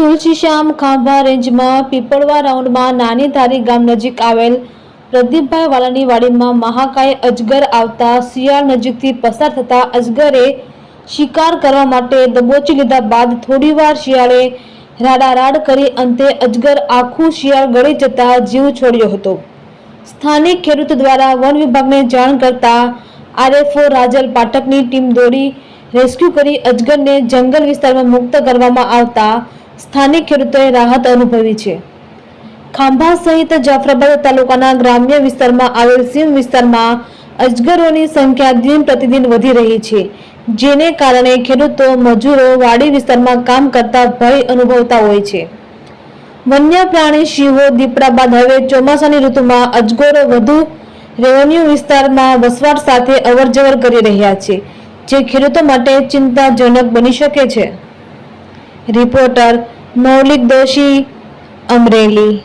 તુલસીશ્યામ ખાંભા રેન્જમાં પીપળવા રાઉન્ડમાં નાની ધારી ગામ નજીક આવેલ પ્રદીપભાઈ વાલાની વાડીમાં મહાકાય અજગર આવતા શિયાળ નજીકથી પસાર થતા અજગરે શિકાર કરવા માટે દબોચી લીધા બાદ થોડીવાર શિયાળે રાડારાડ કરી અંતે અજગર આખું શિયાળ ગળી જતા જીવ છોડ્યો હતો. સ્થાનિક ખેડૂત દ્વારા વન વિભાગને જાણ કરતા આરએફઓ રાજલ પાઠકની ટીમ દોડી રેસ્ક્યુ કરી અજગરને જંગલ વિસ્તારમાં મુક્ત કરવામાં આવતા સ્થાનિક ખેડૂતોએ રાહત અનુભવી છે. ખાંભા સહિત જાફરાબાદ તાલુકાના ગ્રામ્ય વિસ્તારમાં આવેલ સીમ વિસ્તારમાં અજગરોની સંખ્યા દિન પ્રતિદિન વધી રહી છે, જેને કારણે ખેડૂતો, મજૂરો, વાડી વિસ્તારમાં કામ કરતા ભય અનુભવતા હોય છે. વન્ય પ્રાણી સિંહો દીપડા બાદ હવે ચોમાસાની ઋતુમાં અજગરો વધુ રેવન્યુ વિસ્તારમાં વસવાટ સાથે અવરજવર કરી રહ્યા છે, જે ખેડૂતો માટે ચિંતાજનક બની શકે છે. રિપોર્ટર મૌલિક દોશી અમરેલી.